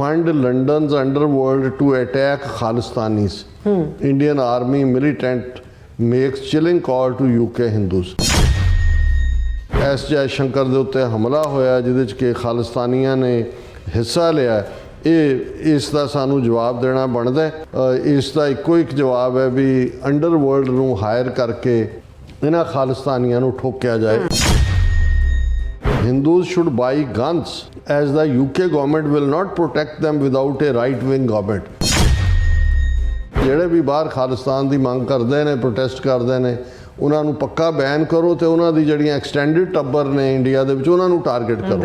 fund London's underworld to attack Khalistanis. Indian army militant makes chilling call to UK Hindus. S Jaishankar ਦੇ ਉੱਤੇ ਹਮਲਾ ਹੋਇਆ ਜਿਹਦੇ ਚ ਕਿ ਖਾਲਿਸਤਾਨੀਆਂ ਨੇ ਹਿੱਸਾ ਲਿਆ ਇਹ ਇਸ ਦਾ ਸਾਨੂੰ ਜਵਾਬ ਦੇਣਾ ਬਣਦਾ ਹੈ। ਇਸ ਦਾ ਇੱਕੋ ਇੱਕ ਜਵਾਬ ਹੈ ਵੀ ਅੰਡਰਵਰਲਡ ਨੂੰ ਹਾਇਰ ਕਰਕੇ ਇਹਨਾਂ ਖਾਲਿਸਤਾਨੀਆਂ ਨੂੰ ਠੋਕਿਆ ਜਾਏ Hindus should buy guns, as the UK government will not protect them without a right wing government. ਜਿਹੜੇ ਵੀ ਬਾਹਰ ਖਾਲਿਸਤਾਨ ਦੀ ਮੰਗ ਕਰਦੇ ਨੇ ਪ੍ਰੋਟੈਸਟ ਕਰਦੇ ਨੇ, ਉਹਨਾਂ ਨੂੰ ਪੱਕਾ ਬੈਨ ਕਰੋ ਤੇ ਉਹਨਾਂ ਦੀ ਜਿਹੜੀਆਂ ਐਕਸਟੈਂਡਡ ਟੱਬਰ ਨੇ ਇੰਡੀਆ ਦੇ ਵਿੱਚ, ਉਹਨਾਂ ਨੂੰ ਟਾਰਗੇਟ ਕਰੋ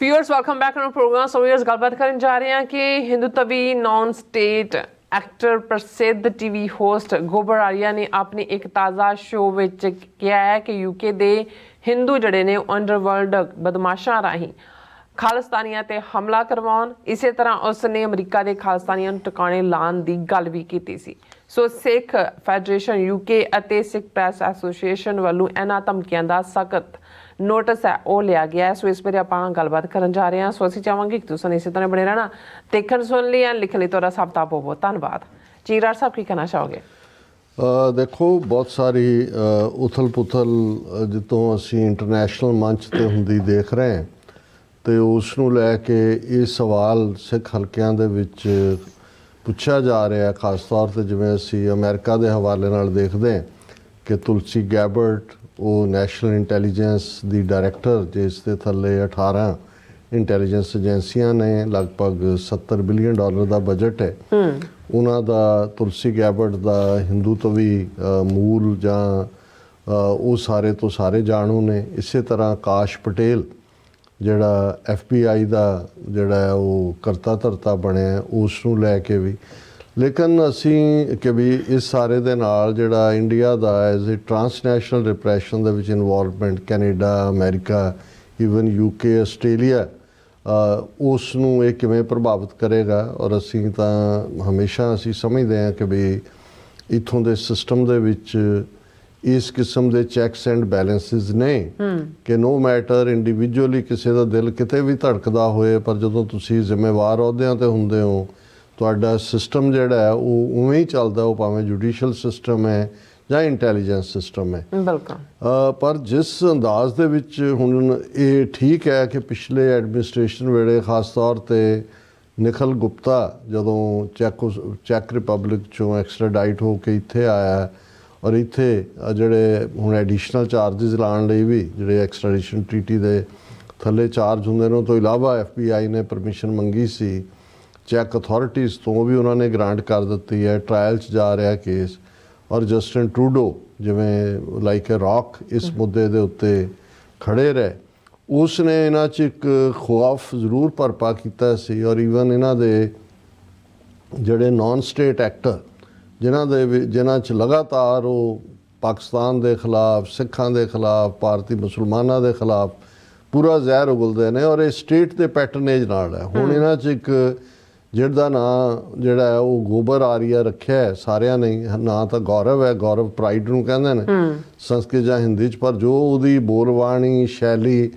viewers welcome back to programme so viewers ਗੱਲਬਾਤ ਕਰਨ ਜਾ ਰਹੇ ਹਾਂ ਕਿ ਹਿੰਦੂਤਵੀ ਨਾਨ ਸਟੇਟ ਐਕਟਰ ਪ੍ਰਸਿੱਧ ਟੀਵੀ ਹੋਸਟ ਗੋਬਰ ਆਰੀਆ ਨੇ ਆਪਣੇ ਇੱਕ ਤਾਜ਼ਾ ਸ਼ੋਅ ਵਿੱਚ ਕਿਹਾ ਹੈ ਕਿ ਯੂਕੇ ਦੇ ਹਿੰਦੂ ਜਿਹੜੇ ਨੇ ਅੰਡਰਵਰਲਡ ਬਦਮਾਸ਼ਾਂ ਰਾਹੀਂ ਖਾਲਿਸਤਾਨੀਆਂ ਤੇ ਹਮਲਾ ਕਰਵਾਉਣ। ਇਸੇ ਤਰ੍ਹਾਂ ਉਸ ਨੇ ਅਮਰੀਕਾ ਦੇ ਖਾਲਿਸਤਾਨੀਆਂ ਨੂੰ ਟਿਕਾਣੇ ਲਾਉਣ ਦੀ ਗੱਲ ਵੀ ਕੀਤੀ ਸੀ। ਸੋ ਸਿੱਖ ਫੈਡਰੇਸ਼ਨ ਯੂਕੇ ਅਤੇ ਸਿੱਖ ਪ੍ਰੈਸ ਐਸੋਸੀਏਸ਼ਨ ਵੱਲੋਂ ਇਹਨਾਂ ਧਮਕੀਆਂ ਦਾ ਸਖਤ ਨੋਟਿਸ ਹੈ, ਉਹ ਲਿਆ ਗਿਆ ਸੋ ਇਸ ਬਾਰੇ ਆਪਾਂ ਗੱਲਬਾਤ ਕਰਨ ਜਾ ਰਹੇ ਹਾਂ। ਸੋ ਅਸੀਂ ਚਾਹਾਂਗੇ ਕਿ ਤੁਸੀਂ ਇਸੇ ਤਰ੍ਹਾਂ ਬਣੇ ਰਹਿਣਾ, ਦੇਖਣ, ਸੁਣ ਲਈ ਜਾਂ ਲਿਖਣ ਲਈ ਤੁਹਾਡਾ ਸਭ ਦਾ ਬਹੁਤ ਬਹੁਤ ਧੰਨਵਾਦ। ਜੀਰਾਰ ਸਾਹਿਬ, ਕੀ ਕਹਿਣਾ ਚਾਹੋਗੇ? ਦੇਖੋ, ਬਹੁਤ ਸਾਰੀ ਉਥਲ ਪੁਥਲ ਜਿੱਤੋਂ ਅਸੀਂ ਇੰਟਰਨੈਸ਼ਨਲ ਮੰਚ ਤੇ ਹੁੰਦੀ ਦੇਖ ਰਹੇ ਹਾਂ, ਤੇ ਉਸ ਨੂੰ ਲੈ ਕੇ ਇਹ ਸਵਾਲ ਸਿੱਖ ਹਲਕਿਆਂ ਦੇ ਵਿੱਚ ਪੁੱਛਿਆ ਜਾ ਰਿਹਾ ਖਾਸ ਤੌਰ ਤੇ ਜਿਵੇਂ ਅਸੀਂ ਅਮਰੀਕਾ ਦੇ ਹਵਾਲੇ ਨਾਲ ਦੇਖਦੇ ਹਾਂ ਕਿ ਤੁਲਸੀ ਗੈਬਰਟ ਉਹ ਨੈਸ਼ਨਲ ਇੰਟੈਲੀਜੈਂਸ ਦੀ ਡਾਇਰੈਕਟਰ ਜਿਸ ਦੇ ਥੱਲੇ 18 ਇੰਟੈਲੀਜੈਂਸ ਏਜੰਸੀਆਂ ਨੇ ਲਗਭਗ 70 ਬਿਲੀਅਨ ਡਾਲਰ ਦਾ ਬਜਟ ਹੈ। ਉਹਨਾਂ ਦਾ ਤੁਲਸੀ ਗੈਬਰਟ ਦਾ ਹਿੰਦੂਤਵੀ ਮੂਲ ਜਾਂ ਉਹ ਸਾਰੇ ਤੋਂ ਸਾਰੇ ਜਾਣੂ ਨੇ। ਇਸੇ ਤਰ੍ਹਾਂ ਆਕਾਸ਼ ਪਟੇਲ ਜਿਹੜਾ FBI ਦਾ ਜਿਹੜਾ ਉਹ ਕਰਤਾ ਧਰਤਾ ਬਣਿਆ ਉਸ ਨੂੰ ਲੈ ਕੇ ਵੀ ਲੇਕਿਨ ਅਸੀਂ ਕਿ ਵੀ ਇਸ ਸਾਰੇ ਦੇ ਨਾਲ ਜਿਹੜਾ ਇੰਡੀਆ ਦਾ ਐਜ਼ ਅ ਟ੍ਰਾਂਸਨੈਸ਼ਨਲ ਰਿਪਰੈਸ਼ਨ ਦੇ ਵਿੱਚ involvement Canada America even UK Australia ਉਸ ਨੂੰ ਇਹ ਕਿਵੇਂ ਪ੍ਰਭਾਵਿਤ ਕਰੇਗਾ? ਔਰ ਅਸੀਂ ਤਾਂ ਹਮੇਸ਼ਾ ਅਸੀਂ ਸਮਝਦੇ ਹਾਂ ਕਿ ਵੀ ਇਥੋਂ ਦੇ ਸਿਸਟਮ ਦੇ ਵਿੱਚ ਇਸ ਕਿਸਮ ਦੇ ਚੈਕਸ ਐਂਡ ਬੈਲੈਂਸਸ ਨੇ ਕਿ ਨੋ ਮੈਟਰ ਇੰਡੀਵਿਜੂਅਲੀ ਕਿਸੇ ਦਾ ਦਿਲ ਕਿਤੇ ਵੀ ਧੜਕਦਾ ਹੋਏ ਪਰ ਜਦੋਂ ਤੁਸੀਂ ਜ਼ਿੰਮੇਵਾਰ ਅਹੁਦਿਆਂ ਤੇ ਹੁੰਦੇ ਹੋ ਤੁਹਾਡਾ ਸਿਸਟਮ ਜਿਹੜਾ ਹੈ ਉਹ ਉਵੇਂ ਹੀ ਚੱਲਦਾ ਉਹ ਭਾਵੇਂ ਜੁਡੀਸ਼ੀਅਲ ਸਿਸਟਮ ਹੈ ਜਾਂ ਇੰਟੈਲੀਜੈਂਸ ਸਿਸਟਮ ਹੈ। ਬਿਲਕੁਲ। ਪਰ ਜਿਸ ਅੰਦਾਜ਼ ਦੇ ਵਿੱਚ ਹੁਣ ਇਹ ਠੀਕ ਹੈ ਕਿ ਪਿਛਲੇ ਐਡਮਿਨਿਸਟ੍ਰੇਸ਼ਨ ਵੇਲੇ ਖਾਸ ਤੌਰ ਤੇ ਨਿਖਲ ਗੁਪਤਾ ਜਦੋਂ ਚੈਕ ਚੈਕ ਰਿਪਬਲਿਕ ਚੋਂ ਐਕਸਟ੍ਰਾਡਾਈਟ ਹੋ ਕੇ ਇੱਥੇ ਆਇਆ ਔਰ ਇੱਥੇ ਜਿਹੜੇ ਹੁਣ ਐਡੀਸ਼ਨਲ ਚਾਰजेस ਲਾਉਣ ਲਈ ਵੀ ਜਿਹੜੇ ਐਕਸਟ੍ਰੈਡੀਸ਼ਨ ਟ੍ਰੀਟੀ ਦੇ ਥੱਲੇ ਚਾਰਜ ਹੁੰਦੇ ਨੇ ਉਹ ਤੋਂ ਇਲਾਵਾ ਐਫਬੀਆਈ ਨੇ ਪਰਮਿਸ਼ਨ ਮੰਗੀ ਸੀ ਚੈੱਕ ਅਥਾਰਟੀਜ਼ ਤੋਂ ਵੀ ਉਹਨਾਂ ਨੇ ਗ੍ਰਾਂਟ ਕਰ ਦਿੱਤੀ ਹੈ ਟ੍ਰਾਇਲ 'ਚ ਜਾ ਰਿਹਾ ਕੇਸ। ਔਰ ਜਸਟਿਨ ਟਰੂਡੋ ਜਿਵੇਂ ਲਾਈਕ ਅ ਰੌਕ ਇਸ ਮੁੱਦੇ ਦੇ ਉੱਤੇ ਖੜੇ ਰਹੇ। ਉਸ ਨੇ ਇਹਨਾਂ 'ਚ ਇੱਕ ਖੌਫ ਜ਼ਰੂਰ ਭਰਪਾ ਕੀਤਾ ਸੀ ਔਰ ਈਵਨ ਇਹਨਾਂ ਦੇ ਜਿਹੜੇ ਨਾਨ ਸਟੇਟ ਐਕਟਰ ਜਿਨ੍ਹਾਂ ਦੇ ਜਿਨ੍ਹਾਂ 'ਚ ਲਗਾਤਾਰ ਉਹ ਪਾਕਿਸਤਾਨ ਦੇ ਖਿਲਾਫ ਸਿੱਖਾਂ ਦੇ ਖਿਲਾਫ ਭਾਰਤੀ ਮੁਸਲਮਾਨਾਂ ਦੇ ਖਿਲਾਫ ਪੂਰਾ ਜ਼ਹਿਰ ਉਗਲਦੇ ਨੇ ਔਰ ਇਹ ਸਟੇਟ ਦੇ ਪੈਟਰਨੇਜ ਨਾਲ ਹੈ। ਹੁਣ ਇਹਨਾਂ 'ਚ ਇੱਕ ਜਿਹਦਾ ਨਾਂ ਜਿਹੜਾ ਹੈ ਉਹ ਗੋਬਰ ਆਰੀਆ ਰੱਖਿਆ ਹੈ ਸਾਰਿਆਂ ਨੇ। ਨਾਂ ਤਾਂ ਗੌਰਵ ਹੈ ਗੌਰਵ ਪ੍ਰਾਈਡ ਨੂੰ ਕਹਿੰਦੇ ਨੇ। ਸੰਸਕ੍ਰਿਤ ਜਾਂ ਹਿੰਦੀ 'ਚ ਪਰ ਜੋ ਉਹਦੀ ਬੋਲਬਾਣੀ ਸ਼ੈਲੀ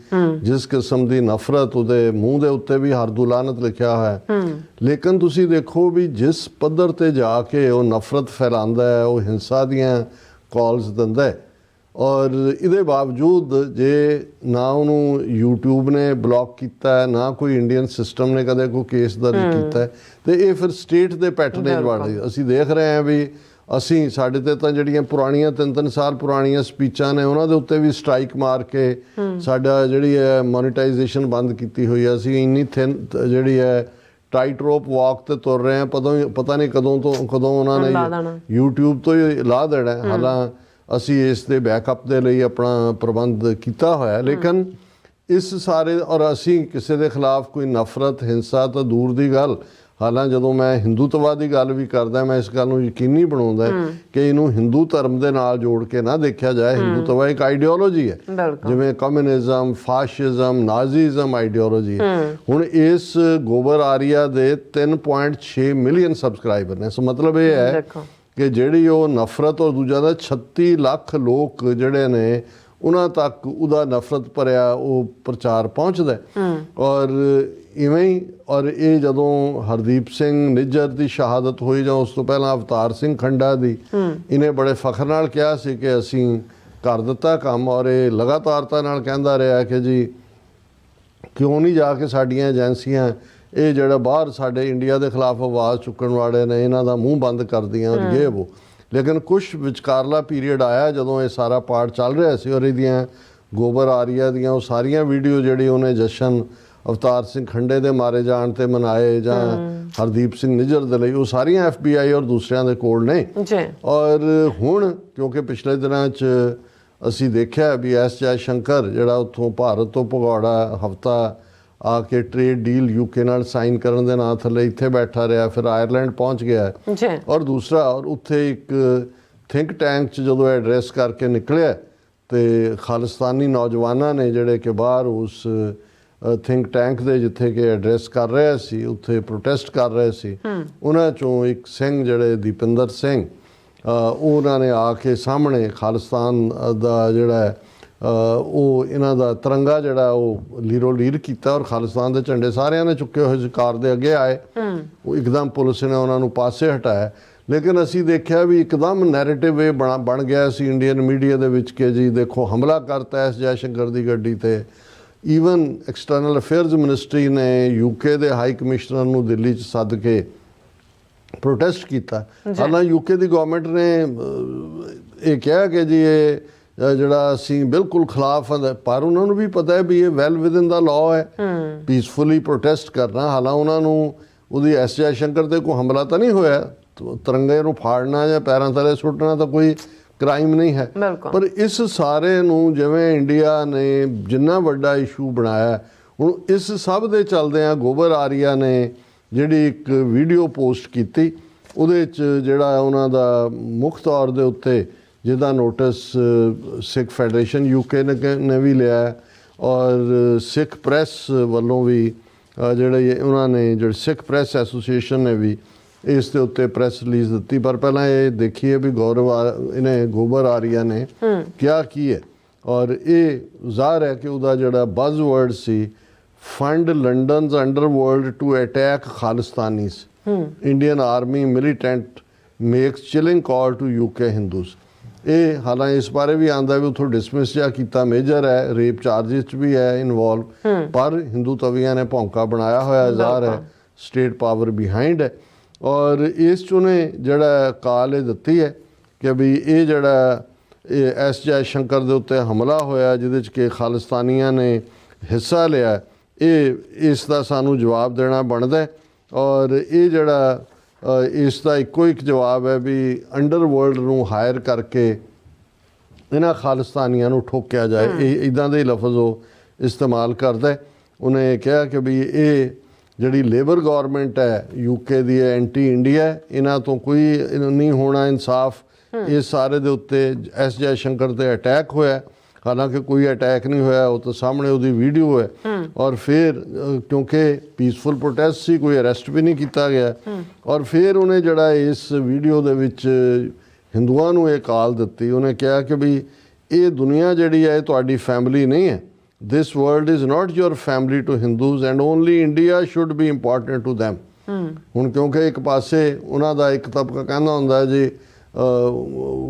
ਜਿਸ ਕਿਸਮ ਦੀ ਨਫ਼ਰਤ ਉਹਦੇ ਮੂੰਹ ਦੇ ਉੱਤੇ ਵੀ ਹਰਦੁਲਾਨਤ ਲਿਖਿਆ ਹੋਇਆ ਹੈ। ਲੇਕਿਨ ਤੁਸੀਂ ਦੇਖੋ ਵੀ ਜਿਸ ਪੱਧਰ ਤੇ ਜਾ ਕੇ ਉਹ ਨਫ਼ਰਤ ਫੈਲਾਉਂਦਾ ਹੈ ਉਹ ਹਿੰਸਾ ਦੀਆਂ ਕਾਲਸ ਦਿੰਦਾ ਹੈ ਔਰ ਇਹਦੇ ਬਾਵਜੂਦ ਜੇ ਨਾ ਉਹਨੂੰ YouTube ਨੇ ਬਲੌਕ ਕੀਤਾ ਹੈ ਨਾ ਕੋਈ ਇੰਡੀਅਨ ਸਿਸਟਮ ਨੇ ਕਦੇ ਕੋਈ ਕੇਸ ਦਰਜ ਕੀਤਾ ਹੈ ਤੇ ਇਹ ਫਿਰ ਸਟੇਟ ਦੇ ਪੈਟਰਨੇਜ ਬਣ ਰਹੀ ਅਸੀਂ ਦੇਖ ਰਹੇ ਹਾਂ ਵੀ ਅਸੀਂ ਸਾਡੇ ਤੇ ਤਾਂ ਜਿਹੜੀਆਂ ਪੁਰਾਣੀਆਂ ਤਿੰਨ ਤਿੰਨ ਸਾਲ ਪੁਰਾਣੀਆਂ ਸਪੀਚਾਂ ਨੇ ਉਹਨਾਂ ਦੇ ਉੱਤੇ ਵੀ ਸਟ੍ਰਾਈਕ ਮਾਰ ਕੇ ਸਾਡਾ ਜਿਹੜੀ ਹੈ ਮੋਨੇਟਾਈਜੇਸ਼ਨ ਬੰਦ ਕੀਤੀ ਹੋਈ ਹੈ। ਅਸੀਂ ਇੰਨੀ ਥਿਨ ਜਿਹੜੀ ਹੈ ਟਾਈਟ ਰੋਪ ਵਾਕ ਤੇ ਤੁਰ ਰਹੇ ਹਾਂ। ਪਤਾ ਪਤਾ ਨਹੀਂ ਕਦੋਂ ਤੋਂ ਕਦੋਂ ਉਹਨਾਂ ਨੇ। YouTube ਤੋਂ ਹੀ ਲਾ ਦੇਣਾ। ਹਾਲਾਂ ਅਸੀਂ ਇਸ ਦੇ ਬੈਕਅਪ ਦੇ ਲਈ ਆਪਣਾ ਪ੍ਰਬੰਧ ਕੀਤਾ ਹੋਇਆ ਹੈ, ਲੇਕਿਨ ਇਸ ਸਾਰੇ ਔਰ ਅਸੀਂ ਕਿਸੇ ਦੇ ਖਿਲਾਫ ਕੋਈ ਨਫ਼ਰਤ ਹਿੰਸਾ ਤਾਂ ਦੂਰ ਦੀ ਗੱਲ। ਹਾਲਾਂ ਜਦੋਂ ਮੈਂ ਹਿੰਦੂਤਵਾ ਦੀ ਗੱਲ ਵੀ ਕਰਦਾ ਮੈਂ ਇਸ ਗੱਲ ਨੂੰ ਯਕੀਨੀ ਬਣਾਉਂਦਾ ਕਿ ਇਹਨੂੰ ਹਿੰਦੂ ਧਰਮ ਦੇ ਨਾਲ ਜੋੜ ਕੇ ਨਾ ਦੇਖਿਆ ਜਾਏ। ਹਿੰਦੂਤਵਾ ਇੱਕ ਆਈਡੀਓਲੋਜੀ ਹੈ। ਜਿਵੇਂ ਕਮਿਊਨਿਜ਼ਮ ਫਾਸ਼ਿਜ਼ਮ ਨਾਜ਼ੀਜ਼ਮ ਆਈਡੀਓਲੋਜੀ ਹੁਣ ਇਸ ਗੋਬਰ ਆਰੀਆ ਦੇ 3.6 ਮਿਲੀਅਨ ਸਬਸਕ੍ਰਾਈਬਰ ਨੇ। ਸੋ ਮਤਲਬ ਇਹ ਹੈ ਦੇਖੋ। ਕਿ ਜਿਹੜੀ ਉਹ ਨਫ਼ਰਤ ਔਰ ਦੂਜਾ ਦਾ 36 ਲੱਖ ਲੋਕ ਜਿਹੜੇ ਨੇ ਉਹਨਾਂ ਤੱਕ ਉਹਦਾ ਨਫ਼ਰਤ ਭਰਿਆ ਉਹ ਪ੍ਰਚਾਰ ਪਹੁੰਚਦਾ ਹੈ। ਔਰ ਇਵੇਂ ਹੀ ਔਰ ਇਹ ਜਦੋਂ ਹਰਦੀਪ ਸਿੰਘ ਨਿੱਜਰ ਦੀ ਸ਼ਹਾਦਤ ਹੋਈ ਜਾਂ ਉਸ ਤੋਂ ਪਹਿਲਾਂ ਅਵਤਾਰ ਸਿੰਘ ਖੰਡਾ ਦੀ ਇਹਨੇ ਬੜੇ ਫਖਰ ਨਾਲ ਕਿਹਾ ਸੀ ਕਿ ਅਸੀਂ ਕਰ ਦਿੱਤਾ ਕੰਮ ਔਰ ਇਹ ਲਗਾਤਾਰਤਾ ਨਾਲ ਕਹਿੰਦਾ ਰਿਹਾ ਕਿ ਜੀ ਕਿਉਂ ਨਹੀਂ ਜਾ ਕੇ ਸਾਡੀਆਂ ਏਜੰਸੀਆਂ ਇਹ ਜਿਹੜਾ ਬਾਹਰ ਸਾਡੇ ਇੰਡੀਆ ਦੇ ਖਿਲਾਫ ਆਵਾਜ਼ ਚੁੱਕਣ ਵਾਲੇ ਨੇ ਇਹਨਾਂ ਦਾ ਮੂੰਹ ਬੰਦ ਕਰਦੀਆਂ ਔਰ ਇਹ ਉਹ। ਲੇਕਿਨ ਕੁਝ ਵਿਚਕਾਰਲਾ ਪੀਰੀਅਡ ਆਇਆ ਜਦੋਂ ਇਹ ਸਾਰਾ ਪਾਰਟ ਚੱਲ ਰਿਹਾ ਸੀ ਔਰ ਇਹਦੀਆਂ ਗੋਬਰ ਆਰੀਆ ਦੀਆਂ ਉਹ ਸਾਰੀਆਂ ਵੀਡੀਓ ਜਿਹੜੀ ਉਹਨੇ ਜਸ਼ਨ ਅਵਤਾਰ ਸਿੰਘ ਖੰਡੇ ਦੇ ਮਾਰੇ ਜਾਣ ਤੇ ਮਨਾਏ ਜਾਂ ਹਰਦੀਪ ਸਿੰਘ ਨਿੱਜਰ ਦੇ ਲਈ ਉਹ ਸਾਰੀਆਂ ਐਫਬੀਆਈ ਔਰ ਦੂਸਰਿਆਂ ਦੇ ਕੋਲ ਨੇ। ਜੀ। ਔਰ ਹੁਣ ਕਿਉਂਕਿ ਪਿਛਲੇ ਦਿਨਾਂ 'ਚ ਅਸੀਂ ਦੇਖਿਆ ਵੀ ਐਸ ਜੈ ਸ਼ੰਕਰ ਜਿਹੜਾ ਉੱਥੋਂ ਭਾਰਤ ਤੋਂ ਭਗੌੜਾ ਹਫਤਾ ਆ ਕੇ ਟ੍ਰੇਡ ਡੀਲ ਯੂਕੇ ਨਾਲ ਸਾਈਨ ਕਰਨ ਦੇ ਨਾਂ ਥੱਲੇ ਇੱਥੇ ਬੈਠਾ ਰਿਹਾ ਫਿਰ ਆਇਰਲੈਂਡ ਪਹੁੰਚ ਗਿਆ। ਜੀ। ਔਰ ਦੂਸਰਾ ਔਰ ਉੱਥੇ ਇੱਕ ਥਿੰਕ ਟੈਂਕ 'ਚ ਜਦੋਂ ਐਡਰੈਸ ਕਰਕੇ ਨਿਕਲਿਆ ਤੇ ਖਾਲਿਸਤਾਨੀ ਨੌਜਵਾਨਾਂ ਨੇ ਜਿਹੜੇ ਕਿ ਬਾਹਰ ਉਸ ਥਿੰਕ ਟੈਂਕ ਦੇ ਜਿੱਥੇ ਕਿ ਐਡਰੈਸ ਕਰ ਰਹੇ ਸੀ ਉੱਥੇ ਪ੍ਰੋਟੈਸਟ ਕਰ ਰਹੇ ਸੀ ਉਹਨਾਂ ਚੋਂ ਇੱਕ ਸਿੰਘ ਜਿਹੜੇ ਦੀਪਿੰਦਰ ਸਿੰਘ ਉਹਨਾਂ ਨੇ ਆ ਕੇ ਸਾਹਮਣੇ ਖਾਲਿਸਤਾਨ ਦਾ ਜਿਹੜਾ ਉਹ ਇਹਨਾਂ ਦਾ ਤਿਰੰਗਾ ਜਿਹੜਾ ਉਹ ਲੀਰੋ ਲੀਰ ਕੀਤਾ ਔਰ ਖਾਲਿਸਤਾਨ ਦੇ ਝੰਡੇ ਸਾਰਿਆਂ ਨੇ ਚੁੱਕੇ ਹੋਏ ਸੀ ਕਾਰ ਦੇ ਅੱਗੇ ਆਏ। ਉਹ ਇੱਕਦਮ ਪੁਲਿਸ ਨੇ ਉਹਨਾਂ ਨੂੰ ਪਾਸੇ ਹਟਾਇਆ। ਲੇਕਿਨ ਅਸੀਂ ਦੇਖਿਆ ਵੀ ਇੱਕਦਮ ਨੈਰੇਟਿਵ ਇਹ ਬਣਾ ਬਣ ਗਿਆ ਸੀ ਇੰਡੀਅਨ ਮੀਡੀਆ ਦੇ ਵਿੱਚ ਕਿ ਜੀ ਦੇਖੋ ਹਮਲਾ ਕਰਤਾ ਐਸ ਜੈਸ਼ੰਕਰ ਦੀ ਗੱਡੀ ਤੇ। ਈਵਨ ਐਕਸਟਰਨਲ ਅਫੇਅਰਸ ਮਿਨਿਸਟਰੀ ਨੇ ਯੂਕੇ ਦੇ ਹਾਈ ਕਮਿਸ਼ਨਰ ਨੂੰ ਦਿੱਲੀ 'ਚ ਸੱਦ ਕੇ ਪ੍ਰੋਟੈਸਟ ਕੀਤਾ। ਹਾਲਾਂ ਯੂਕੇ ਦੀ ਗਵਰਨਮੈਂਟ ਨੇ ਇਹ ਕਿਹਾ ਕਿ ਜੀ ਇਹ ਜਿਹੜਾ ਅਸੀਂ ਬਿਲਕੁਲ ਖਿਲਾਫ ਹਾਂ ਪਰ ਉਹਨਾਂ ਨੂੰ ਵੀ ਪਤਾ ਹੈ ਵੀ ਇਹ ਵੈਲ ਵਿਦਨ ਦਾ ਲਾਅ ਹੈ। ਪੀਸਫੁਲੀ ਪ੍ਰੋਟੈਸਟ ਕਰਨਾ ਹਾਲਾਂ ਉਹਨਾਂ ਨੂੰ ਉਹਦੀ ਐਸ ਜੈ ਸ਼ੰਕਰ ਤੇ ਕੋਈ ਹਮਲਾ ਤਾਂ ਨਹੀਂ ਹੋਇਆ? ਤਿਰੰਗੇ ਨੂੰ ਫਾੜਨਾ ਜਾਂ ਪੈਰਾਂ ਥੱਲੇ ਸੁੱਟਣਾ ਤਾਂ ਕੋਈ ਕ੍ਰਾਈਮ ਨਹੀਂ ਹੈ। ਪਰ ਇਸ ਸਾਰੇ ਨੂੰ ਜਿਵੇਂ ਇੰਡੀਆ ਨੇ ਜਿੰਨਾ ਵੱਡਾ ਇਸ਼ੂ ਬਣਾਇਆ ਹੁਣ ਇਸ ਸਭ ਦੇ ਚੱਲਦਿਆਂ ਗੋਬਰ ਆਰੀਆ ਨੇ ਜਿਹੜੀ ਇੱਕ ਵੀਡੀਓ ਪੋਸਟ ਕੀਤੀ ਉਹਦੇ ਚ ਜਿਹੜਾ ਉਹਨਾਂ ਦਾ ਮੁੱਖ ਤੌਰ ਦੇ ਉੱਤੇ ਜਿਹਦਾ ਨੋਟਿਸ ਸਿੱਖ ਫੈਡਰੇਸ਼ਨ ਯੂਕੇ ਨੇ ਵੀ ਲਿਆ ਔਰ ਸਿੱਖ ਪ੍ਰੈਸ ਵੱਲੋਂ ਵੀ ਜਿਹੜੇ ਉਹਨਾਂ ਨੇ ਜਿਹੜੇ ਸਿੱਖ ਪ੍ਰੈਸ ਐਸੋਸੀਏਸ਼ਨ ਨੇ ਵੀ ਇਸ ਦੇ ਉੱਤੇ ਪ੍ਰੈਸ ਰਿਲੀਜ਼ ਦਿੱਤੀ। ਪਰ ਪਹਿਲਾਂ ਇਹ ਦੇਖੀਏ ਵੀ ਗੌਰਵ ਆ- ਇਹਨੇ ਗੋਬਰ ਆਰੀਆ ਨੇ ਕਿਹਾ ਕੀ ਹੈ। ਔਰ ਇਹ ਜ਼ਾਹਰ ਹੈ ਕਿ ਉਹਦਾ ਜਿਹੜਾ buzz word C fund London's underworld to attack Khalistanis Indian army militant makes chilling call to UK Hindus ਇਹ ਹਾਲਾਂ ਇਸ ਬਾਰੇ ਵੀ ਆਂਦਾ ਵੀ ਉਥੋਂ ਡਿਸਮਿਸ ਜਿਹਾ ਕੀਤਾ ਮੇਜਰ ਹੈ ਰੇਪ ਚਾਰजेस ਚ ਵੀ ਹੈ ਇਨਵੋਲਵ ਪਰ ਹਿੰਦੂ ਤਵੀਆਂ ਨੇ ਭੌਂਕਾ ਬਣਾਇਆ ਹੋਇਆ ਜ਼ਾਹਰ ਹੈ ਸਟੇਟ ਪਾਵਰ ਬਿਹਾਈਂਡ ਹੈ। ਔਰ ਇਸ ਚ ਉਹਨੇ ਜਿਹੜਾ ਕਾਲ ਇਹ ਦਿੱਤੀ ਹੈ ਕਿ ਵੀ ਇਹ ਜਿਹੜਾ ਇਹ ਐਸ ਜੈ ਸ਼ੰਕਰ ਦੇ ਉੱਤੇ ਹਮਲਾ ਹੋਇਆ ਜਿਹਦੇ ਚ ਕਿ ਖਾਲਿਸਤਾਨੀਆਂ ਨੇ ਹਿੱਸਾ ਲਿਆ ਇਹ ਇਸ ਦਾ ਸਾਨੂੰ ਜਵਾਬ ਦੇਣਾ ਬਣਦਾ ਔਰ ਇਹ ਜਿਹੜਾ ਇਸ ਦਾ ਇੱਕੋ ਇੱਕ ਜਵਾਬ ਹੈ ਵੀ ਅੰਡਰਵਰਲਡ ਨੂੰ ਹਾਇਰ ਕਰਕੇ ਇਹਨਾਂ ਖਾਲਿਸਤਾਨੀਆਂ ਨੂੰ ਠੋਕਿਆ ਜਾਏ। ਇਹ ਇਦਾਂ ਦੇ ਲਫ਼ਜ਼ ਉਹ ਇਸਤੇਮਾਲ ਕਰਦਾ ਹੈ। ਉਹਨੇ ਕਿਹਾ ਕਿ ਵੀ ਇਹ ਜਿਹੜੀ ਲੇਬਰ ਗਵਰਨਮੈਂਟ ਹੈ ਯੂਕੇ ਦੀ ਐਂਟੀ ਇੰਡੀਆ ਹੈ, ਇਹਨਾਂ ਤੋਂ ਕੋਈ ਨਹੀਂ ਹੋਣਾ ਇਨਸਾਫ। ਇਹ ਸਾਰੇ ਦੇ ਉੱਤੇ ਐਸ ਜੈ ਸ਼ੰਕਰ ਤੇ ਅਟੈਕ ਹੋਇਆ ਹੈ। ਹਾਲਾਂਕਿ ਕੋਈ ਅਟੈਕ ਨਹੀਂ ਹੋਇਆ ਉਹ ਤਾਂ ਸਾਹਮਣੇ ਉਹਦੀ ਵੀਡੀਓ ਹੈ। ਔਰ ਫਿਰ ਕਿਉਂਕਿ ਪੀਸਫੁਲ ਪ੍ਰੋਟੈਸਟ ਸੀ ਕੋਈ ਅਰੈਸਟ ਵੀ ਨਹੀਂ ਕੀਤਾ ਗਿਆ। ਔਰ ਫਿਰ ਉਹਨੇ ਜਿਹੜਾ ਇਸ ਵੀਡੀਓ ਦੇ ਵਿੱਚ ਹਿੰਦੂਆਂ ਨੂੰ ਇਹ ਕਾਲ ਦਿੱਤੀ ਉਹਨੇ ਕਿਹਾ ਕਿ ਵੀ ਇਹ ਦੁਨੀਆ ਜਿਹੜੀ ਹੈ ਇਹ ਤੁਹਾਡੀ ਫੈਮਿਲੀ ਨਹੀਂ ਹੈ। This world is not your family to hindus and only india should be important to them ਹੁਣ ਕਿਉਂਕਿ ਇੱਕ ਪਾਸੇ ਉਹਨਾਂ ਦਾ ਇੱਕ ਤਬਕਾ ਕਹਿੰਦਾ ਹੁੰਦਾ ਜੀ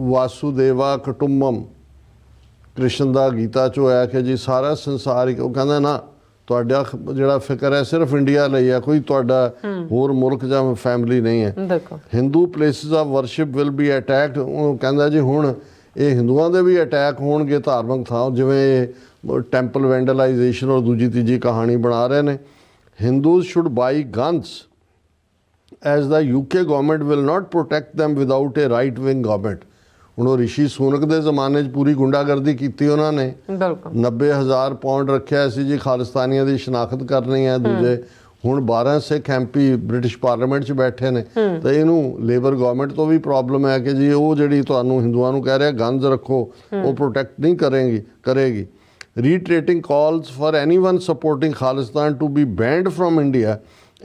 ਵਾਸੁਦੇਵਾ ਕੁਟੁੰਬਮ। ਕ੍ਰਿਸ਼ਨ ਦਾ ਗੀਤਾ ਚੋਂ ਆਇਆ ਕਿ ਜੀ ਸਾਰਾ ਸੰਸਾਰ ਹੀ ਉਹ ਕਹਿੰਦਾ ਨਾ ਤੁਹਾਡਾ ਜਿਹੜਾ ਫਿਕਰ ਹੈ ਸਿਰਫ ਇੰਡੀਆ ਲਈ ਹੈ ਕੋਈ ਤੁਹਾਡਾ ਹੋਰ ਮੁਲਕ ਜਾਂ ਫੈਮਿਲੀ ਨਹੀਂ ਹੈ। ਦੇਖੋ Hindu places of worship will be attacked ਉਹ ਕਹਿੰਦਾ ਜੀ ਹੁਣ ਇਹ ਹਿੰਦੂਆਂ ਦੇ ਵੀ ਅਟੈਕ ਹੋਣਗੇ ਧਾਰਮਿਕ ਥਾਂ ਜਿਵੇਂ ਟੈਂਪਲ ਵੈਂਡਲਾਈਜੇਸ਼ਨ ਔਰ ਦੂਜੀ ਤੀਜੀ ਕਹਾਣੀ ਬਣਾ ਰਹੇ ਨੇ। Hindus should buy guns as the UK government will not protect them without a right wing government ਹੁਣ ਉਹ ਰਿਸ਼ੀ ਸੂਨਕ ਦੇ ਜ਼ਮਾਨੇ 'ਚ ਪੂਰੀ ਗੁੰਡਾਗਰਦੀ ਕੀਤੀ ਉਹਨਾਂ ਨੇ। ਬਿਲਕੁਲ। 90000 ਪਾਉਂਡ ਰੱਖਿਆ ਸੀ ਜੀ ਖਾਲਿਸਤਾਨੀਆਂ ਦੀ ਸ਼ਨਾਖਤ ਕਰਨੀ ਹੈ ਦੂਜੇ। ਹੁਣ 12 ਸਿੱਖ ਐਮਪੀ ਬ੍ਰਿਟਿਸ਼ ਪਾਰਲੀਮੈਂਟ 'ਚ ਬੈਠੇ ਨੇ। ਤਾਂ ਇਹਨੂੰ ਲੇਬਰ ਗਵਰਨਮੈਂਟ ਤੋਂ ਵੀ ਪ੍ਰੋਬਲਮ ਹੈ ਕਿ ਜੀ ਉਹ ਜਿਹੜੀ ਤੁਹਾਨੂੰ ਹਿੰਦੂਆਂ ਨੂੰ ਕਹਿ ਰਿਹਾ ਗਨਜ਼ ਰੱਖੋ ਉਹ ਪ੍ਰੋਟੈਕਟ ਨਹੀਂ ਕਰੇਗੀ ਕਰੇਗੀ। reiterating calls for anyone supporting Khalistan to be banned from India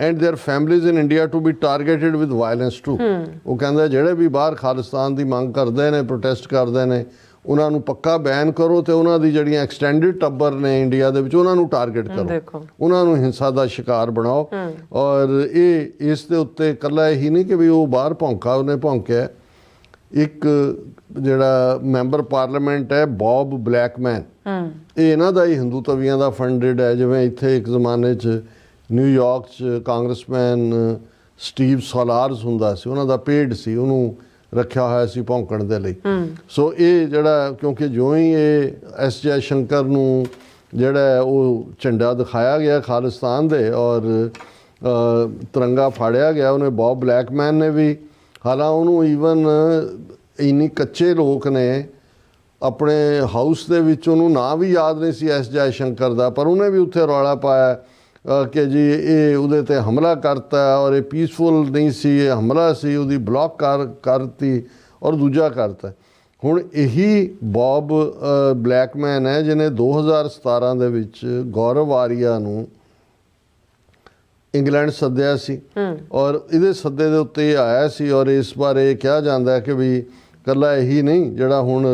and their families in India to be targeted with violence too. ਉਹ ਕਹਿੰਦਾ ਜਿਹੜੇ ਵੀ ਬਾਹਰ ਖਾਲਿਸਤਾਨ ਦੀ ਮੰਗ ਕਰਦੇ ਨੇ ਪ੍ਰੋਟੈਸਟ ਕਰਦੇ ਨੇ ਉਹਨਾਂ ਨੂੰ ਪੱਕਾ ਬੈਨ ਕਰੋ ਤੇ ਉਹਨਾਂ ਦੀ ਜਿਹੜੀਆਂ ਐਕਸਟੈਂਡਡ ਟੱਬਰ ਨੇ ਇੰਡੀਆ ਦੇ ਵਿੱਚ ਉਹਨਾਂ ਨੂੰ ਟਾਰਗੇਟ ਕਰੋ। ਉਹਨਾਂ ਨੂੰ ਹਿੰਸਾ ਦਾ ਸ਼ਿਕਾਰ ਬਣਾਓ। ਔਰ ਇਹ ਇਸ ਦੇ ਉੱਤੇ ਇਕੱਲਾ ਇਹੀ ਨਹੀਂ ਕਿ ਵੀ ਉਹ ਬਾਹਰ ਭੌਂਕਾ ਉਹਨੇ ਭੌਂਕਿਆ ਇੱਕ ਜਿਹੜਾ ਮੈਂਬਰ ਪਾਰਲੀਮੈਂਟ ਹੈ ਬੌਬ ਬਲੈਕਮੈਨ। ਹੂੰ। ਇਹ ਇਹਨਾਂ ਦਾ ਹੀ ਹਿੰਦੂ ਤਵੀਆਂ ਦਾ ਫੰਡਡ ਹੈ ਜਿਵੇਂ ਇੱਥੇ ਇੱਕ ਜ਼ਮਾਨੇ 'ਚ ਨਿਊਯਾਰਕ 'ਚ ਕਾਂਗਰਸਮੈਨ ਸਟੀਵ ਸੋਲਾਰਸ ਹੁੰਦਾ ਸੀ ਉਹਨਾਂ ਦਾ ਪੇਡ ਸੀ ਉਹਨੂੰ ਰੱਖਿਆ ਹੋਇਆ ਸੀ ਭੌਂਕਣ ਦੇ ਲਈ। ਸੋ ਇਹ ਜਿਹੜਾ ਕਿਉਂਕਿ ਜਿਉਂ ਹੀ ਇਹ ਐਸ ਜੈ ਸ਼ੰਕਰ ਨੂੰ ਜਿਹੜਾ ਉਹ ਝੰਡਾ ਦਿਖਾਇਆ ਗਿਆ ਖਾਲਿਸਤਾਨ ਦੇ ਔਰ ਤਿਰੰਗਾ ਫਾੜਿਆ ਗਿਆ ਉਹਨੇ ਬੌਬ ਬਲੈਕਮੈਨ ਨੇ ਵੀ ਹਾਲਾਂ ਉਹਨੂੰ ਈਵਨ ਇੰਨੀ ਕੱਚੇ ਲੋਕ ਨੇ ਆਪਣੇ ਹਾਊਸ ਦੇ ਵਿੱਚ ਉਹਨੂੰ ਨਾਂ ਵੀ ਯਾਦ ਨਹੀਂ ਸੀ ਐਸ ਜੈ ਸ਼ੰਕਰ ਦਾ ਪਰ ਉਹਨੇ ਵੀ ਉੱਥੇ ਰੌਲਾ ਪਾਇਆ। ਕਿ ਜੀ ਇਹ ਉਹਦੇ ਤੇ ਹਮਲਾ ਕਰਤਾ ਔਰ ਇਹ ਪੀਸਫੁਲ ਨਹੀਂ ਸੀ ਇਹ ਹਮਲਾ ਸੀ ਉਹਦੀ ਬਲੌਕ ਕਰ ਕਰਤੀ ਔਰ ਦੂਜਾ ਕਰਤਾ। ਹੁਣ ਇਹੀ ਬੌਬ ਬਲੈਕਮੈਨ ਹੈ ਜਿਹਨੇ 2017 ਦੇ ਵਿੱਚ ਗੌਰਵ ਆਰੀਆ ਨੂੰ ਇੰਗਲੈਂਡ ਸੱਦਿਆ ਸੀ। ਔਰ ਇਹਦੇ ਸੱਦੇ ਦੇ ਉੱਤੇ ਆਇਆ ਸੀ ਔਰ ਇਸ ਬਾਰੇ ਇਹ ਕਿਹਾ ਜਾਂਦਾ ਕਿ ਵੀ ਕੱਲਾ ਇਹੀ ਨਹੀਂ ਜਿਹੜਾ ਹੁਣ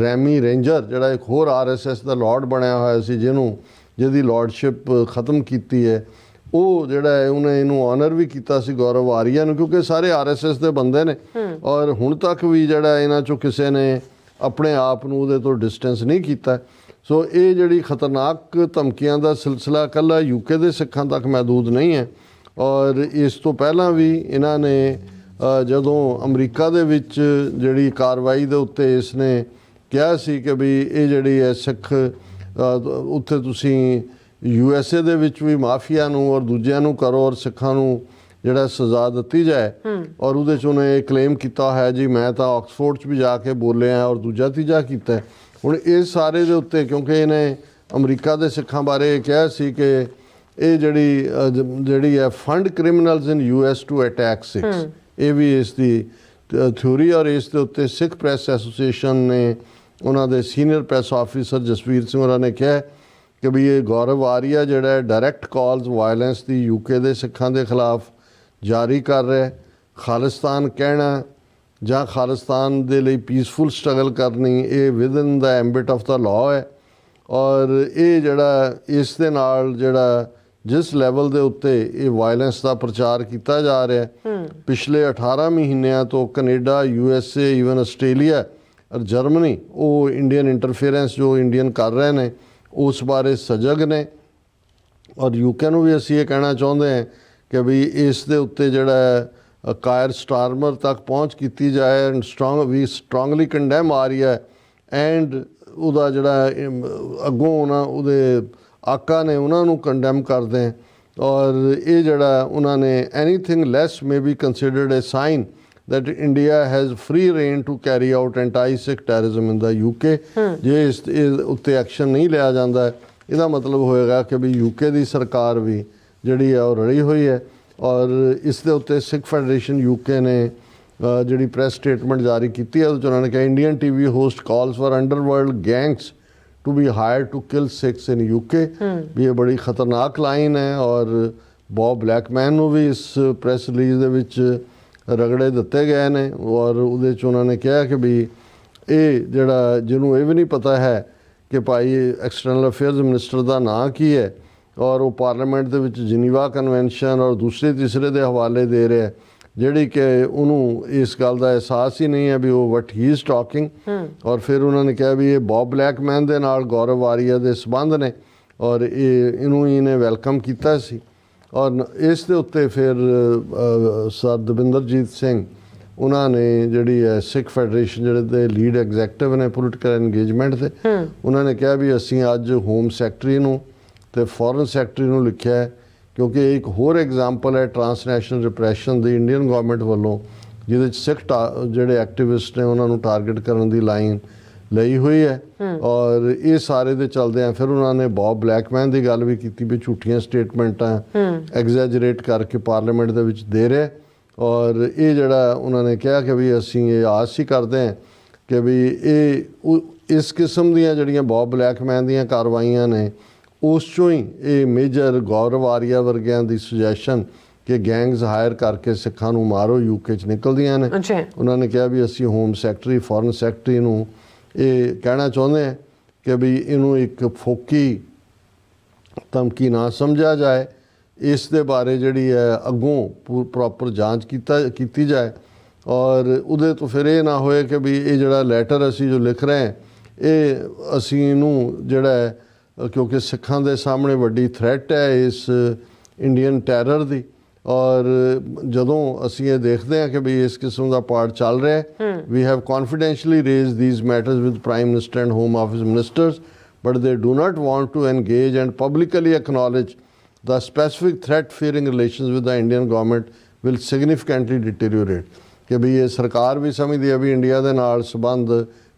ਰੈਮੀ ਰੇਂਜਰ ਜਿਹੜਾ ਇੱਕ ਹੋਰ ਆਰਐਸਐਸ ਦਾ ਲਾਰਡ ਬਣਿਆ ਹੋਇਆ ਸੀ ਜਿਹਨੂੰ ਜਿਹਦੀ ਲਾਰਡਸ਼ਿਪ ਖਤਮ ਕੀਤੀ ਹੈ। ਉਹ ਜਿਹੜਾ ਹੈ ਉਹਨੇ ਇਹਨੂੰ ਆਨਰ ਵੀ ਕੀਤਾ ਸੀ ਗੌਰਵ ਆਰੀਆ ਨੂੰ ਕਿਉਂਕਿ ਸਾਰੇ ਆਰਐਸਐਸ ਦੇ ਬੰਦੇ ਨੇ। ਔਰ ਹੁਣ ਤੱਕ ਵੀ ਜਿਹੜਾ ਇਹਨਾਂ ਚੋਂ ਕਿਸੇ ਨੇ ਆਪਣੇ ਆਪ ਨੂੰ ਉਹਦੇ ਤੋਂ ਡਿਸਟੈਂਸ ਨਹੀਂ ਕੀਤਾ। ਸੋ ਇਹ ਜਿਹੜੀ ਖਤਰਨਾਕ ਧਮਕੀਆਂ ਦਾ ਸਿਲਸਿਲਾ ਕੱਲਾ ਯੂਕੇ ਦੇ ਸਿੱਖਾਂ ਤੱਕ ਮਹਦੂਦ ਨਹੀਂ ਹੈ। ਔਰ ਇਸ ਤੋਂ ਪਹਿਲਾਂ ਵੀ ਇਹਨਾਂ ਨੇ ਜਦੋਂ ਅਮਰੀਕਾ ਦੇ ਵਿੱਚ ਜਿਹੜੀ ਕਾਰਵਾਈ ਦੇ ਉੱਤੇ ਇਸ ਨੇ ਕਿਹਾ ਸੀ ਕਿ ਵੀ ਇਹ ਜਿਹੜੀ ਹੈ ਸਿੱਖ ਉੱਥੇ ਤੁਸੀਂ ਯੂ ਐਸ ਏ ਦੇ ਵਿੱਚ ਵੀ ਮਾਫੀਆ ਨੂੰ ਔਰ ਦੂਜਿਆਂ ਨੂੰ ਕਰੋ ਔਰ ਸਿੱਖਾਂ ਨੂੰ ਜਿਹੜਾ ਸਜ਼ਾ ਦਿੱਤੀ ਜਾਏ ਔਰ ਉਹਦੇ ਚ ਉਹਨੇ ਇਹ ਕਲੇਮ ਕੀਤਾ ਹੈ ਜੀ ਮੈਂ ਤਾਂ ਆਕਸਫੋਰਡ ਚ ਵੀ ਜਾ ਕੇ ਬੋਲਿਆ ਔਰ ਦੂਜਾ ਤੀਜਾ ਕੀਤਾ। ਹੁਣ ਇਹ ਸਾਰੇ ਦੇ ਉੱਤੇ ਕਿਉਂਕਿ ਇਹਨੇ ਅਮਰੀਕਾ ਦੇ ਸਿੱਖਾਂ ਬਾਰੇ ਇਹ ਕਿਹਾ ਸੀ ਕਿ ਇਹ ਜਿਹੜੀ ਜਿਹੜੀ ਹੈ fund criminals in U S to attack Sikhs ਇਹ ਵੀ ਇਸ ਦੀ ਥਿਊਰੀ ਔਰ ਇਸ ਦੇ ਉੱਤੇ ਸਿੱਖ ਪ੍ਰੈਸ ਐਸੋਸੀਏਸ਼ਨ ਨੇ ਉਹਨਾਂ ਦੇ senior press officer Jasvir Singh ਹੋਰਾਂ ਨੇ ਕਿਹਾ ਕਿ ਵੀ ਇਹ ਗੌਰਵ ਆਰੀਆ ਜਿਹੜਾ ਹੈ ਡਾਇਰੈਕਟ ਕਾਲਸ ਵਾਇਲੈਂਸ ਦੀ ਯੂਕੇ ਦੇ ਸਿੱਖਾਂ ਦੇ ਖਿਲਾਫ ਜਾਰੀ ਕਰ ਰਿਹਾ ਹੈ। ਖਾਲਿਸਤਾਨ ਕਹਿਣਾ ਜਾਂ ਖਾਲਿਸਤਾਨ ਦੇ ਲਈ ਪੀਸਫੁਲ ਸਟਰਗਲ ਕਰਨੀ ਇਹ within the ambit of the law ਹੈ। ਔਰ ਇਹ ਜਿਹੜਾ ਇਸ ਦੇ ਨਾਲ ਜਿਹੜਾ ਜਿਸ ਲੈਵਲ ਦੇ ਉੱਤੇ ਇਹ ਵਾਇਲੈਂਸ ਦਾ ਪ੍ਰਚਾਰ ਕੀਤਾ ਜਾ ਰਿਹਾ ਹੈ ਪਿਛਲੇ 18 ਮਹੀਨਿਆਂ ਤੋਂ Canada U S A even Australia ਔਰ ਜਰਮਨੀ, ਉਹ ਇੰਡੀਅਨ ਇੰਟਰਫੇਰੈਂਸ ਜੋ ਇੰਡੀਅਨ ਕਰ ਰਹੇ ਨੇ, ਉਸ ਬਾਰੇ ਸਜਗ ਨੇ। ਔਰ ਯੂਕੇ ਨੂੰ ਵੀ ਅਸੀਂ ਇਹ ਕਹਿਣਾ ਚਾਹੁੰਦੇ ਹਾਂ ਕਿ ਵੀ ਇਸ ਦੇ ਉੱਤੇ ਜਿਹੜਾ ਕਾਇਰ ਸਟਾਰਮਰ ਤੱਕ ਪਹੁੰਚ ਕੀਤੀ ਜਾਏ ਐਂਡ ਸਟਰੋਂਗ ਵੀ ਸਟਰੋਂਗਲੀ ਕੰਡੈਮ ਆ ਰਹੀ ਹੈ। ਐਂਡ ਉਹਦਾ ਜਿਹੜਾ ਅੱਗੋਂ ਉਹਨਾਂ, ਉਹਦੇ ਆਕਾ ਨੇ ਉਹਨਾਂ ਨੂੰ ਕੰਡੈਮ ਕਰਦੇ ਔਰ ਇਹ ਜਿਹੜਾ ਉਹਨਾਂ ਨੇ anything less may be considered a sign that India has free reign to carry out anti-Sikh terrorism in the UK ਜੇ ਇਸ ਉੱਤੇ ਐਕਸ਼ਨ ਨਹੀਂ ਲਿਆ ਜਾਂਦਾ ਇਹਦਾ ਮਤਲਬ ਹੋਏਗਾ ਕਿ ਵੀ UK ਦੀ ਸਰਕਾਰ ਵੀ ਜਿਹੜੀ ਹੈ ਉਹ ਰਲੀ ਹੋਈ ਹੈ ਔਰ ਇਸ ਦੇ ਉੱਤੇ ਸਿੱਖ ਫੈਡਰੇਸ਼ਨ UK ਨੇ ਜਿਹੜੀ ਪ੍ਰੈਸ ਸਟੇਟਮੈਂਟ ਜਾਰੀ ਕੀਤੀ ਹੈ ਉਹਦੇ 'ਚ ਉਹਨਾਂ ਨੇ ਕਿਹਾ Indian TV host calls for underworld gangs to be hired to kill Sikhs in UK ਵੀ ਇਹ ਬੜੀ ਖਤਰਨਾਕ ਲਾਈਨ ਹੈ ਔਰ ਬੌਬ ਬਲੈਕਮੈਨ ਨੂੰ ਵੀ ਇਸ ਪ੍ਰੈਸ ਰਿਲੀਜ਼ ਦੇ ਵਿੱਚ ਰਗੜੇ ਦਿੱਤੇ ਗਏ ਨੇ ਔਰ ਉਹਦੇ ਚ ਉਹਨਾਂ ਨੇ ਕਿਹਾ ਕਿ ਵੀ ਇਹ ਜਿਹੜਾ ਜਿਹਨੂੰ ਇਹ ਵੀ ਨਹੀਂ ਪਤਾ ਹੈ ਕਿ ਭਾਈ ਐਕਸਟਰਨਲ ਅਫੇਅਰਸ ਮਿਨਿਸਟਰ ਦਾ ਨਾਂ ਕੀ ਹੈ ਔਰ ਉਹ ਪਾਰਲੀਮੈਂਟ ਦੇ ਵਿੱਚ ਜਿਨੀਵਾ ਕਨਵੈਨਸ਼ਨ ਔਰ ਦੂਸਰੇ ਤੀਸਰੇ ਦੇ ਹਵਾਲੇ ਦੇ ਰਿਹਾ ਹੈ, ਜਿਹੜੀ ਕਿ ਉਹਨੂੰ ਇਸ ਗੱਲ ਦਾ ਅਹਿਸਾਸ ਹੀ ਨਹੀਂ ਹੈ ਵੀ ਉਹ ਵਟ ਹੀ ਇਜ਼ ਟਾਕਿੰਗ ਔਰ ਫਿਰ ਉਹਨਾਂ ਨੇ ਕਿਹਾ ਵੀ ਇਹ ਬੌਬ ਬਲੈਕਮੈਨ ਦੇ ਨਾਲ ਗੌਰਵ ਆਰੀਆ ਦੇ ਸਬੰਧ ਨੇ ਔਰ ਇਹ ਇਹਨੂੰ ਹੀ ਇਹਨੇ ਵੈਲਕਮ ਕੀਤਾ ਸੀ। ਔਰ ਇਸ ਦੇ ਉੱਤੇ ਫਿਰ ਸਰ ਦਵਿੰਦਰਜੀਤ ਸਿੰਘ ਉਹਨਾਂ ਨੇ ਜਿਹੜੀ ਹੈ ਸਿੱਖ ਫੈਡਰੇਸ਼ਨ ਜਿਹੜੇ ਦੇ ਲੀਡ ਐਗਜ਼ੈਕਟਿਵ ਨੇ ਪੋਲੀਟੀਕਲ ਇੰਗੇਜਮੈਂਟ ਤੇ ਉਹਨਾਂ ਨੇ ਕਿਹਾ ਵੀ ਅਸੀਂ ਅੱਜ ਹੋਮ ਸੈਕਟਰੀ ਨੂੰ ਤੇ ਫੋਰਨ ਸੈਕਟਰੀ ਨੂੰ ਲਿਖਿਆ ਹੈ ਕਿਉਂਕਿ ਇਹ ਇੱਕ ਹੋਰ ਐਗਜ਼ਾਮਪਲ ਹੈ ਟਰਾਂਸਨੈਸ਼ਨਲ ਰਿਪਰੈਸ਼ਨ ਦੀ ਇੰਡੀਅਨ ਗਵਰਨਮੈਂਟ ਵੱਲੋਂ ਜਿਹਦੇ ਚ ਸਿੱਖ ਜਿਹੜੇ ਐਕਟਿਵਿਸਟ ਨੇ ਉਹਨਾਂ ਨੂੰ ਟਾਰਗੇਟ ਕਰਨ ਦੀ ਲਾਈਨ ਲਈ ਹੋਈ ਹੈ। ਔਰ ਇਹ ਸਾਰੇ ਦੇ ਚੱਲਦੇ ਆ। ਫਿਰ ਉਹਨਾਂ ਨੇ ਬੌਬ ਬਲੈਕਮੈਨ ਦੀ ਗੱਲ ਵੀ ਕੀਤੀ ਵੀ ਝੂਠੀਆਂ ਸਟੇਟਮੈਂਟਾਂ ਐਗਜ਼ੈਜਰੇਟ ਕਰਕੇ ਪਾਰਲੀਮੈਂਟ ਦੇ ਵਿੱਚ ਦੇ ਰਿਹਾ। ਔਰ ਇਹ ਜਿਹੜਾ ਉਹਨਾਂ ਨੇ ਕਿਹਾ ਕਿ ਵੀ ਅਸੀਂ ਇਹ ਆਸ ਹੀ ਕਰਦੇ ਹਾਂ ਕਿ ਵੀ ਇਹ ਇਸ ਕਿਸਮ ਦੀਆਂ ਜਿਹੜੀਆਂ ਬੌਬ ਬਲੈਕਮੈਨ ਦੀਆਂ ਕਾਰਵਾਈਆਂ ਨੇ ਉਸ ਚੋਂ ਹੀ ਇਹ ਮੇਜਰ ਗੌਰਵ ਆਰੀਆ ਵਰਗਿਆਂ ਦੀ ਸੁਜੈਸ਼ਨ ਕਿ ਗੈਂਗਸ ਹਾਇਰ ਕਰਕੇ ਸਿੱਖਾਂ ਨੂੰ ਮਾਰੋ ਯੂਕੇ ਚ ਨਿਕਲਦੀਆਂ ਨੇ। ਉਹਨਾਂ ਨੇ ਕਿਹਾ ਵੀ ਅਸੀਂ ਹੋਮ ਸੈਕਟਰੀ ਫੋਰਨ ਸੈਕਟਰੀ ਨੂੰ ਇਹ ਕਹਿਣਾ ਚਾਹੁੰਦੇ ਹਾਂ ਕਿ ਵੀ ਇਹਨੂੰ ਇੱਕ ਫੋਕੀ ਧਮਕੀ ਨਾ ਸਮਝਿਆ ਜਾਏ ਇਸ ਦੇ ਬਾਰੇ ਜਿਹੜੀ ਹੈ ਅੱਗੋਂ ਪ੍ਰੋਪਰ ਜਾਂਚ ਕੀਤਾ ਕੀਤੀ ਜਾਏ ਔਰ ਉਹਦੇ ਤੋਂ ਫਿਰ ਇਹ ਨਾ ਹੋਏ ਕਿ ਵੀ ਇਹ ਜਿਹੜਾ ਲੈਟਰ ਅਸੀਂ ਜੋ ਲਿਖ ਰਹੇ ਹਾਂ ਇਹ ਅਸੀਂ ਇਹਨੂੰ ਜਿਹੜਾ ਹੈ, ਕਿਉਂਕਿ ਸਿੱਖਾਂ ਦੇ ਸਾਹਮਣੇ ਵੱਡੀ ਥ੍ਰੈਟ ਹੈ ਇਸ ਇੰਡੀਅਨ ਟੈਰਰ ਦੀ। ਔਰ ਜਦੋਂ ਅਸੀਂ ਇਹ ਦੇਖਦੇ ਹਾਂ ਕਿ ਵੀ ਇਸ ਕਿਸਮ ਦਾ ਪਾਰਟ ਚੱਲ ਰਿਹਾ ਹੈ we have confidentially raise these matters with prime minister and home office ministers but they do not want to engage and publicly acknowledge the specific threat fearing relations with the Indian government will significantly deteriorate. ਕਿ ਵੀ ਇਹ ਸਰਕਾਰ ਵੀ ਸਮਝਦੀ ਹੈ ਵੀ India ਦੇ ਨਾਲ ਸੰਬੰਧ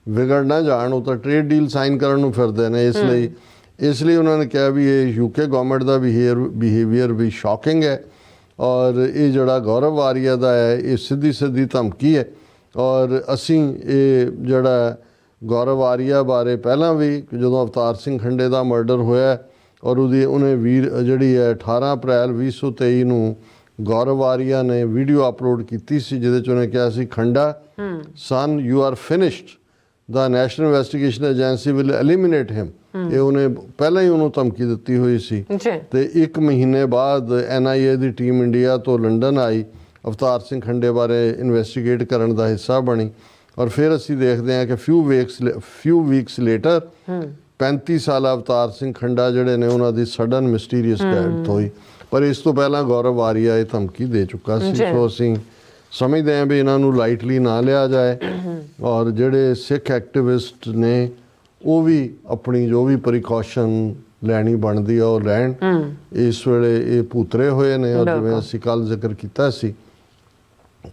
ਵਿਗੜ ਨਾ ਜਾਣ ਉਹ ਤਾਂ ਟ੍ਰੇਡ ਡੀਲ ਸਾਈਨ ਕਰਨ ਨੂੰ ਫਿਰਦੇ ਨੇ ਇਸ ਲਈ। ਇਸ ਲਈ ਉਹਨਾਂ ਨੇ ਕਿਹਾ ਵੀ ਇਹ ਯੂਕੇ ਗਵਰਨਮੈਂਟ ਦਾ ਬਿਹੇਵੀਅਰ ਬਿਹੇਵੀਅਰ ਵੀ ਸ਼ੌਕਿੰਗ ਹੈ। ਔਰ ਇਹ ਜਿਹੜਾ ਗੌਰਵ ਆਰੀਆ ਦਾ ਹੈ ਇਹ ਸਿੱਧੀ ਸਿੱਧੀ ਧਮਕੀ ਹੈ। ਔਰ ਅਸੀਂ ਇਹ ਜਿਹੜਾ ਗੌਰਵ ਆਰੀਆ ਬਾਰੇ ਪਹਿਲਾਂ ਵੀ ਜਦੋਂ ਅਵਤਾਰ ਸਿੰਘ ਖੰਡੇ ਦਾ ਮਰਡਰ ਹੋਇਆ ਔਰ ਉਹਦੀ ਉਹਨੇ ਵੀਰ ਜਿਹੜੀ ਹੈ 18 ਅਪ੍ਰੈਲ 2023 ਨੂੰ ਗੌਰਵ ਆਰੀਆ ਨੇ ਵੀਡੀਓ ਅਪਲੋਡ ਕੀਤੀ ਸੀ ਜਿਹਦੇ ਚ ਉਹਨੇ ਕਿਹਾ ਸੀ Khanda son you are finished the national investigation agency will eliminate him ਇਹ ਉਹਨੇ ਪਹਿਲਾਂ ਹੀ ਉਹਨੂੰ ਧਮਕੀ ਦਿੱਤੀ ਹੋਈ ਸੀ। ਤੇ ਇੱਕ ਮਹੀਨੇ ਬਾਅਦ ਐਨਆਈਏ ਦੀ ਟੀਮ ਇੰਡੀਆ ਤੋਂ ਲੰਡਨ ਆਈ। ਅਵਤਾਰ ਸਿੰਘ ਖੰਡੇ ਬਾਰੇ ਇਨਵੈਸਟੀਗੇਟ ਕਰਨ ਦਾ ਹਿੱਸਾ ਬਣੀ। ਔਰ ਫਿਰ ਅਸੀਂ ਦੇਖਦੇ ਹਾਂ ਕਿ few weeks few weeks later 35 ਸਾਲਾ ਅਵਤਾਰ ਸਿੰਘ ਖੰਡਾ ਜਿਹੜੇ ਨੇ ਉਹਨਾਂ ਦੀ ਸਡਨ ਮਿਸਟੀਰੀਅਸ ਡੈਥ ਹੋਈ। ਪਰ ਇਸ ਤੋਂ ਪਹਿਲਾਂ ਗੌਰਵ ਆਰੀਆ ਇਹ ਧਮਕੀ ਦੇ ਚੁੱਕਾ ਸੀ। ਸੋ ਅਸੀਂ ਸਮਝਦੇ ਹਾਂ ਵੀ ਇਹਨਾਂ ਨੂੰ ਲਾਈਟਲੀ ਨਾ ਲਿਆ ਜਾਏ। ਔਰ ਜਿਹੜੇ ਸਿੱਖ ਐਕਟਿਵਿਸਟ ਨੇ ਉਹ ਵੀ ਆਪਣੀ ਜੋ ਵੀ ਪ੍ਰੀਕਾਸ਼ਨ ਲੈਣੀ ਬਣਦੀ ਆ ਉਹ ਲੈਣ। ਇਸ ਵੇਲੇ ਇਹ ਭੂਤਰੇ ਹੋਏ ਨੇ ਔਰ ਜਿਵੇਂ। ਅਸੀਂ ਕੱਲ ਜ਼ਿਕਰ ਕੀਤਾ ਸੀ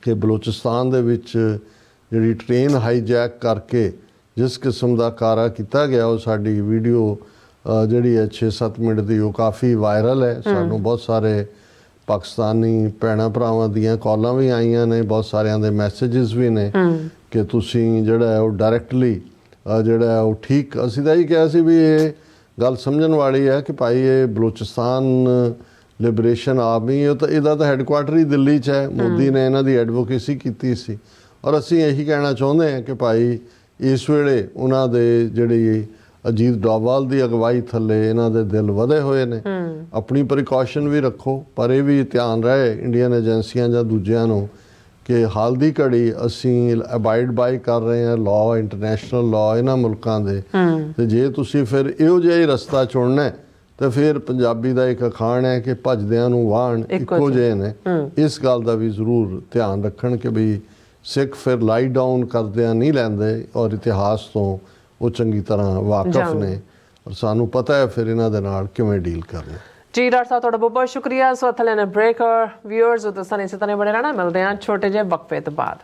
ਕਿ ਬਲੂਚਿਸਤਾਨ ਦੇ ਵਿੱਚ ਜਿਹੜੀ ਟ੍ਰੇਨ ਹਾਈਜੈਕ ਕਰਕੇ ਜਿਸ ਕਿਸਮ ਦਾ ਕਾਰਾ ਕੀਤਾ ਗਿਆ ਉਹ ਸਾਡੀ ਵੀਡੀਓ ਜਿਹੜੀ ਹੈ 6-7 ਮਿੰਟ ਦੀ ਉਹ ਕਾਫੀ ਵਾਇਰਲ ਹੈ। ਸਾਨੂੰ ਬਹੁਤ ਸਾਰੇ ਪਾਕਿਸਤਾਨੀ ਭੈਣਾਂ ਭਰਾਵਾਂ ਦੀਆਂ ਕਾਲਾਂ ਵੀ ਆਈਆਂ ਨੇ ਬਹੁਤ ਸਾਰਿਆਂ ਦੇ ਮੈਸੇजेस ਵੀ ਨੇ ਕਿ ਤੁਸੀਂ ਜਿਹੜਾ ਹੈ ਉਹ ਡਾਇਰੈਕਟਲੀ ਜਿਹੜਾ ਹੈ ਉਹ ਠੀਕ। ਅਸੀਂ ਤਾਂ ਇਹ ਕਿਹਾ ਸੀ ਵੀ ਇਹ ਗੱਲ ਸਮਝਣ ਵਾਲੀ ਹੈ ਕਿ ਭਾਈ ਇਹ ਬਲੂਚਿਸਤਾਨ ਲਿਬਰੇਸ਼ਨ ਆਰਮੀ ਇਹ ਤਾਂ ਇਹਦਾ ਤਾਂ ਹੈੱਡਕੁਆਟਰ ਹੀ ਦਿੱਲੀ 'ਚ ਹੈ। ਮੋਦੀ ਨੇ ਇਹਨਾਂ ਦੀ ਐਡਵੋਕੇਸੀ ਕੀਤੀ ਸੀ। ਔਰ ਅਸੀਂ ਇਹੀ ਕਹਿਣਾ ਚਾਹੁੰਦੇ ਹਾਂ ਕਿ ਭਾਈ ਇਸ ਵੇਲੇ ਉਹਨਾਂ ਦੇ ਜਿਹੜੀ ਅਜੀਤ ਡੋਵਾਲ ਦੀ ਅਗਵਾਈ ਥੱਲੇ ਇਹਨਾਂ ਦੇ ਦਿਲ ਵਧੇ ਹੋਏ ਨੇ। ਆਪਣੀ ਪ੍ਰੀਕਾਸ਼ਨ ਵੀ ਰੱਖੋ ਪਰ ਇਹ ਵੀ ਧਿਆਨ ਰਹੇ ਇੰਡੀਅਨ ਏਜੰਸੀਆਂ ਜਾਂ ਦੂਜਿਆਂ ਨੂੰ ਕਿ ਹਾਲ ਦੀ ਘੜੀ ਅਸੀਂ ਅਬਾਈਡ ਬਾਈ ਕਰ ਰਹੇ ਹਾਂ ਲਾਅ ਇੰਟਰਨੈਸ਼ਨਲ ਲਾਅ ਇਹਨਾਂ ਮੁਲਕਾਂ ਦੇ। ਤੇ ਜੇ ਤੁਸੀਂ ਫਿਰ ਇਹੋ ਜਿਹਾ ਹੀ ਰਸਤਾ ਚੁਣਨਾ ਤੇ ਫਿਰ ਪੰਜਾਬੀ ਦਾ ਇੱਕ ਅਖਾਣ ਹੈ ਕਿ ਭਜਦਿਆਂ ਨੂੰ ਇੱਕੋ ਇੱਕੋ ਜਿਹੇ। ਨੇ। ਇਸ ਗੱਲ ਦਾ ਵੀ ਜ਼ਰੂਰ ਧਿਆਨ ਰੱਖਣ ਕਿ ਵੀ ਸਿੱਖ ਫਿਰ ਲਾਈ ਡਾਊਨ ਕਰਦਿਆਂ ਨਹੀਂ ਲੈਂਦੇ ਔਰ ਇਤਿਹਾਸ ਤੋਂ ਉਹ ਚੰਗੀ ਤਰ੍ਹਾਂ ਵਾਕਿਫ। ਨੇ। ਔਰ ਸਾਨੂੰ ਪਤਾ ਹੈ ਫਿਰ ਇਹਨਾਂ ਦੇ ਨਾਲ ਕਿਵੇਂ ਡੀਲ ਕਰਨਾ। ਜੀ ਡਾਕਟਰ ਸਾਹਿਬ ਤੁਹਾਡਾ ਬਹੁਤ ਬਹੁਤ ਸ਼ੁਕਰੀਆ। ਸੋ ਥਲੇ ਨੇ ਬ੍ਰੇਕਰ ਵਿਊਅਰਸ ਉਦੋਂ ਸਨੇ ਸਿਤਨੇ ਬੜੇ ਰਹਿਣਾ। ਮਿਲਦੇ ਹਾਂ ਛੋਟੇ ਜਿਹੇ ਵਕਫੇ ਤੋਂ ਬਾਅਦ।